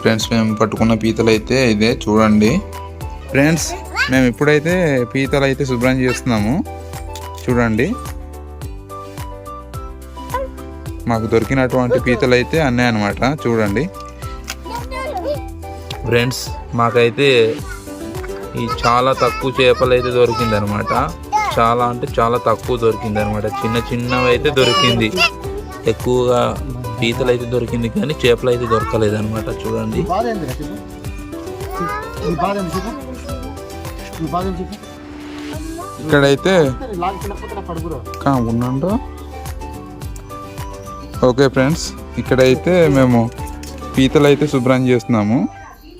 Friends మేము పట్టుకున్న పీతలు అయితే ఇదే చూడండి. ఫ్రెండ్స్ మేము ఇప్పుడైతే పీతలు అయితే శుభ్రం చేస్తున్నాము. చూడండి. మాకు దొరికినటువంటి పీతలు అయితే అన్నీ అనమాట చూడండి. ఫ్రెండ్స్ మాకైతే ఈ చాలా తక్కువ చేపలు అయితే దొరికింది అనమాట చాలా అంటే చాలా తక్కువ దొరికింది అనమాట చిన్న చిన్నవి అయితే దొరికింది. ఎక్కువగా పీతలు అయితే దొరికింది కానీ చేపలు అయితే దొరకలేదు అనమాట చూడండి ఇక్కడైతే ఉండండు ఓకే ఫ్రెండ్స్ ఇక్కడైతే మేము పీతలు అయితే శుభ్రం చేస్తున్నాము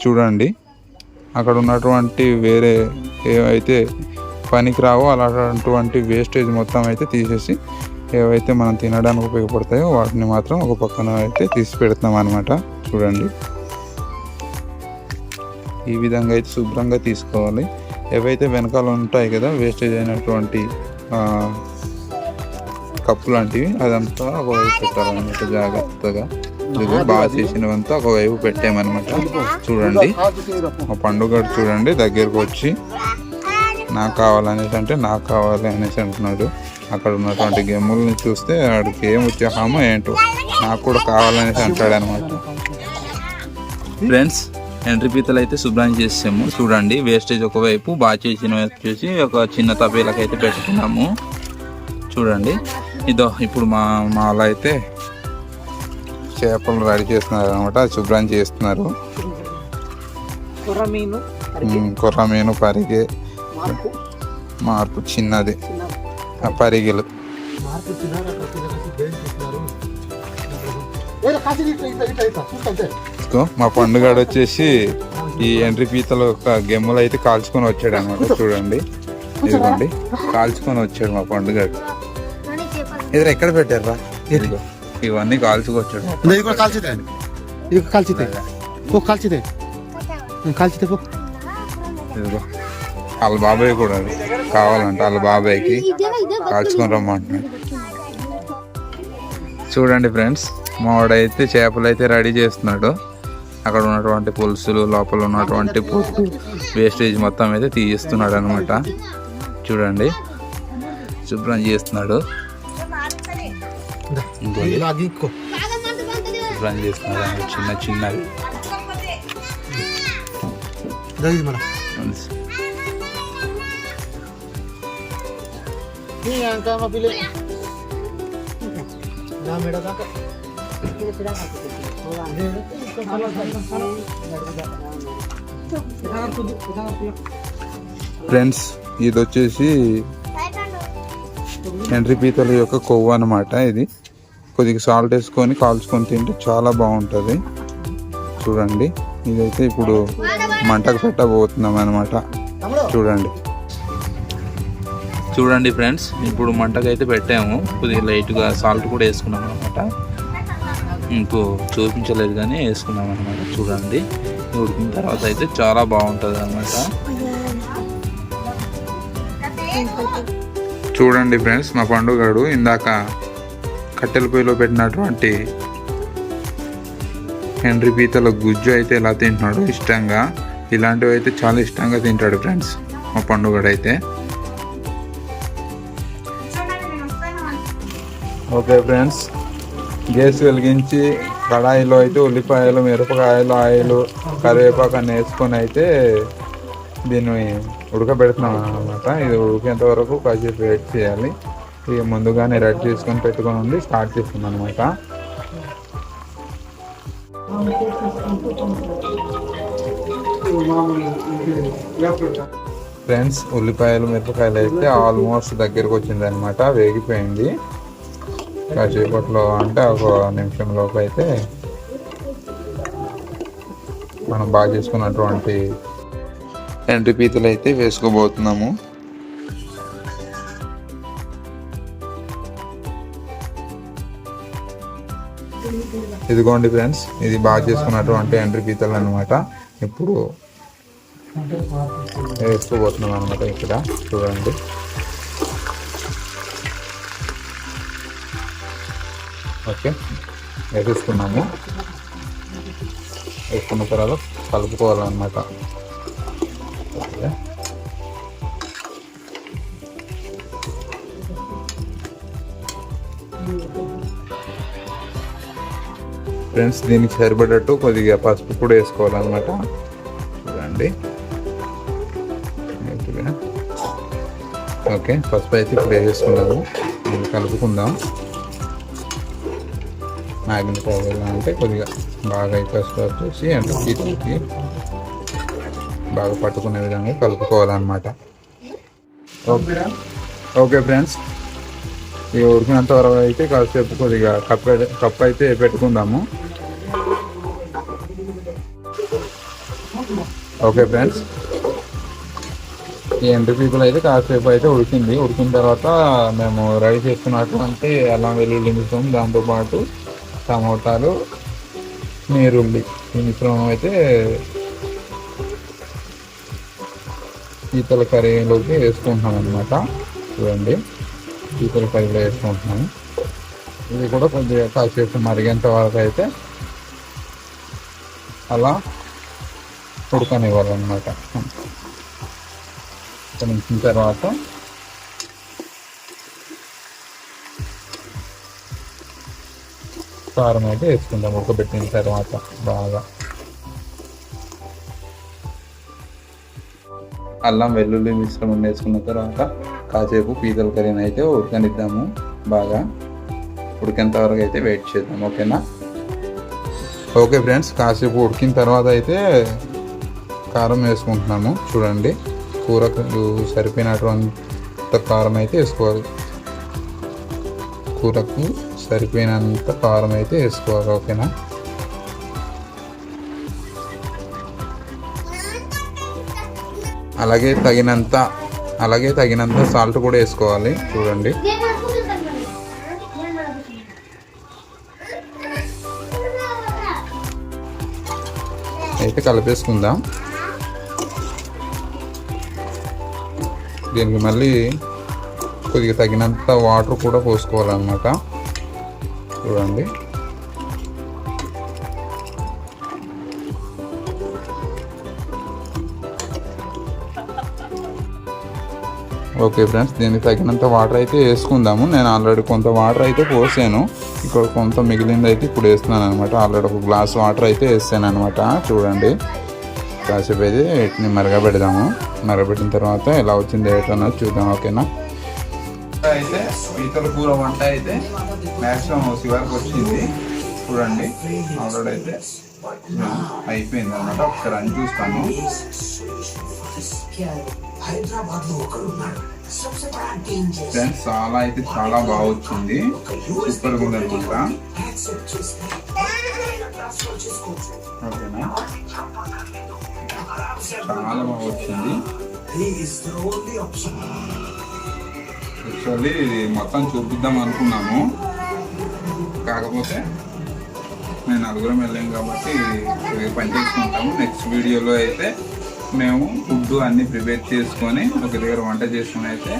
చూడండి. అక్కడ ఉన్నటువంటి వేరే ఏవైతే పనికి రావో అలాంటి వేస్టేజ్ మొత్తం అయితే తీసేసి ఏవైతే మనం తినడానికి ఉపయోగపడతాయో వాటిని మాత్రం ఒక పక్కన అయితే తీసి పెడుతున్నాం అనమాట చూడండి. ఈ విధంగా అయితే శుభ్రంగా తీసుకోవాలి. ఏవైతే వెనకాల ఉంటాయి కదా వేస్టేజ్ అయినటువంటి ఆ, కప్పు లాంటివి అదంతా ఒకవైపు పెట్టాలన్నమాట జాగ్రత్తగా. ఇదిగో బాగా చేసినవంతా ఒకవైపు పెట్టామన్నమాట. చూడండి. మా పండుగ చూడండి దగ్గరకు వచ్చి నాకు కావాలనేసి అంటే నాకు కావాలి అనేసి అంటున్నాడు. అక్కడ ఉన్నటువంటి గెమ్ముల్ని చూస్తే వాడికి ఏం ఉత్సాహమో ఏంటో. నాకు కూడా కావాలనేసి అంటాడు అనమాట ఫ్రెండ్స్ ఎంట్రీ పీతలు అయితే శుభ్రం చేసాము చూడండి వేస్టేజ్ ఒకవైపు బాగా చేసిన వచ్చేసి ఒక చిన్న తపేలకు అయితే పెట్టుకున్నాము. చూడండి ఇదో ఇప్పుడు మా మా వాళ్ళు అయితే చేపలు రెడీ చేస్తున్నారు అనమాట శుభ్రం చేస్తున్నారు. కొర్ర మీను పరిగె. మార్పు? మార్పు చిన్నది. పరిగెలు. మార్పు మా పండుగాడు వచ్చేసి ఈ ఎంట్రీ పీతలు ఒక గెమ్మలు అయితే కాల్చుకొని వచ్చాడు అనమాట చూడండి. ఇదిగోండి. కాల్చుకొని వచ్చాడు మా పండుగాడు. ఎదురు ఎక్కడ పెట్టారా ఇదిగో ఇవన్నీ కాల్చుకొచ్చాడు. ఇది కూడా కాల్చితే. ఇది కాల్చితే. పో కాల్చితే. కాల్చితే పో ఇదిగో. వాళ్ళ బాబాయ్ కూడా. కావాలంట వాళ్ళ బాబాయ్కి కాల్చుకొని రమ్మంటున్నాడు చూడండి ఫ్రెండ్స్ మావాడైతే చేపలు అయితే రెడీ చేస్తున్నాడు. అక్కడ ఉన్నటువంటి పులుసులు లోపల ఉన్నటువంటి పులుసు వేస్టేజ్ మొత్తం అయితే తీయిస్తున్నాడు అనమాట చూడండి శుభ్రం చేస్తున్నాడు. శుభ్రం చేస్తున్నాడు చిన్న చిన్నవి. ఫ్రెండ్స్ ఇది వచ్చేసి ఎంట్రీ పీతల యొక్క కొవ్వు అనమాట ఇది. కొద్దిగా సాల్ట్ వేసుకొని కాల్చుకొని తింటే చాలా బాగుంటుంది. చూడండి. ఇదైతే ఇప్పుడు మంటకు పెట్టబోతున్నాం అనమాట చూడండి. చూడండి ఫ్రెండ్స్ ఇప్పుడు మంటకైతే పెట్టాము. కొద్దిగా లైట్గా సాల్ట్ కూడా వేసుకున్నాం అనమాట ఇంకో చూపించలేదు కానీ వేసుకున్నాం అనమాట చూడండి. ఉడికిన తర్వాత అయితే చాలా బాగుంటుంది అనమాట చూడండి ఫ్రెండ్స్ మా పండుగడు ఇందాక కట్టెల పొయ్యిలో పెట్టినటువంటి హెన్రీ పీతల గుజ్జు అయితే ఎలా తింటున్నాడు ఇష్టంగా ఇలాంటివి అయితే చాలా ఇష్టంగా తింటాడు ఫ్రెండ్స్ మా పండుగడు అయితే. ఓకే ఫ్రెండ్స్ గ్యాస్ వెలిగించి కడాయిలో అయితే ఉల్లిపాయలు మిరపకాయలు ఆయిల్ కరివేపాకు అన్ని వేసుకొని అయితే దీన్ని ఉడకబెడుతున్నాం అనమాట ఇది ఉడికేంత వరకు కాసేపు వెయిట్ చేయాలి. ఇక ముందుగానే రెడీ చేసుకొని పెట్టుకొని ఉండి స్టార్ట్ చేస్తుంది అనమాట ఫ్రెండ్స్ ఉల్లిపాయలు మిరపకాయలు అయితే ఆల్మోస్ట్ దగ్గరకు వచ్చింది అనమాట వేగిపోయింది. కాసేపట్లో అంటే ఒక నిమిషం లోపు అయితే మనం బాగా చేసుకున్నటువంటి ఎండు పీతలు అయితే వేసుకోబోతున్నాము. ఇదిగోండి ఫ్రెండ్స్ ఇది బాగా చేసుకున్నటువంటి ఎండ్రి పీతలు అనమాట ఇప్పుడు వేసుకోబోతున్నాం అనమాట ఇక్కడ చూడండి. ఓకే. వేసేసుకున్నాము. వేసుకున్న తర్వాత కలుపుకోవాలన్నమాట. ఓకే. ఫ్రెండ్స్ దీనికి సరిపడేట్టు కొద్దిగా పసుపు కూడా వేసుకోవాలన్నమాట. చూడండి ఓకే పసుపు అయితే ఇప్పుడు వేసుకున్నాము కలుపుకుందాం. మ్యాగ్నెట్ పౌడర్ అంటే కొద్దిగా బాగా అయితే పసుపు వచ్చేసి అంటే పీతలకి బాగా పట్టుకునే విధంగా కలుపుకోవాలన్నమాట. ఓకే. Okay friends. ఇక ఉడికినంత వరకు అయితే కాసేపు కొద్దిగా కప్ కప్ అయితే పెట్టుకుందాము. Okay friends. ఈ ఎండు పీపుల్ అయితే కాసేపు అయితే ఉడికింది. ఉడికిన తర్వాత మేము రెడీ చేసుకున్నటువంటి అల్లం వెల్లుల్లి మిశ్రమం దాంతోపాటు టమోటాలు నీరుల్లి. ఈ మిశ్రమం అయితే పీతల కర్రీలోకి వేసుకుంటున్నాం అనమాట చూడండి. పీతల కర్రీలో వేసుకుంటున్నాము ఇది కూడా కొద్దిగా కాసేపు మరిగేంత వరకు అయితే అలా ఉడకనివ్వాలన్నమాట. కొంచెం తర్వాత కారం అయితే వేసుకుందాం ఉడకబెట్టిన తర్వాత బాగా. అల్లం వెల్లుల్లి మిశ్రమం వేసుకున్న తర్వాత కాసేపు పీతల కర్రీని అయితే ఉడకనిద్దాము. బాగా ఉడికేంత వరకు అయితే వెయిట్ చేద్దాం ఓకేనా? ఓకే ఫ్రెండ్స్ కాసేపు ఉడికిన తర్వాత అయితే కారం వేసుకుంటున్నాము. చూడండి కూరకు సరిపోయినటువంటి కారం అయితే వేసుకోవాలి. కూరకు సరిపోయినంత కారం అయితే వేసుకోవాలి ఓకేనా? అలాగే తగినంత అలాగే తగినంత సాల్ట్ కూడా వేసుకోవాలి చూడండి. అయితే కలిపేసుకుందాం. దీనికి మళ్ళీ కొద్దిగా తగినంత వాటర్ కూడా పోసుకోవాలన్నమాట. చూడండి. ఓకే ఫ్రెండ్స్ దీనికి తగినంత వాటర్ అయితే వేసుకుందాము. నేను ఆల్రెడీ కొంత వాటర్ అయితే పోసాను. ఇక్కడ కొంత మిగిలింది అయితే ఇప్పుడు వేస్తున్నాను అనమాట ఆల్రెడీ ఒక గ్లాస్ వాటర్ అయితే వేసాను అనమాట చూడండి. కాసేపు అయితే వీటిని మరగబెడదాము. మరగబెట్టిన తర్వాత ఎలా వచ్చింది ఏంటన్నది చూద్దాం ఓకేనా? అయితే పీతల కూర వంట అయితే మ్యాక్సిమం శివారికి వచ్చింది. చూడండి ఆల్రెడీ అయితే అయిపోయింది అనమాట ఒకసారి అని చూస్తాను. ఫ్రెండ్స్ చాలా అయితే చాలా బాగా వచ్చింది. సూపర్గా ఉంది అనమాట. ఓకేనా? చాలా బాగా వచ్చింది. యాక్చువల్లీ మొత్తం చూపిద్దాం అనుకున్నాము. కాకపోతే మేము నలుగురం వెళ్ళాం కాబట్టి పని చేసుకుంటాము. నెక్స్ట్ వీడియోలో అయితే మేము ఫుడ్ అన్నీ ప్రిపేర్ చేసుకొని ఒక దగ్గర వంట చేసుకుని అయితే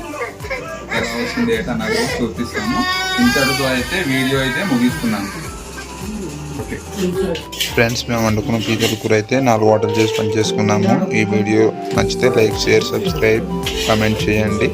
ఎలా వచ్చింది ఏంటన్నది చూపిస్తాము. ఇంతటితో అయితే వీడియో అయితే ముగిస్తున్నాను. ఓకే ఫ్రెండ్స్ మేము వండుకున్న పీతల కూర అయితే నాలుగు వాటర్ చేసి పని చేసుకున్నాము. ఈ వీడియో నచ్చితే లైక్ షేర్ సబ్స్క్రైబ్ కామెంట్ చేయండి.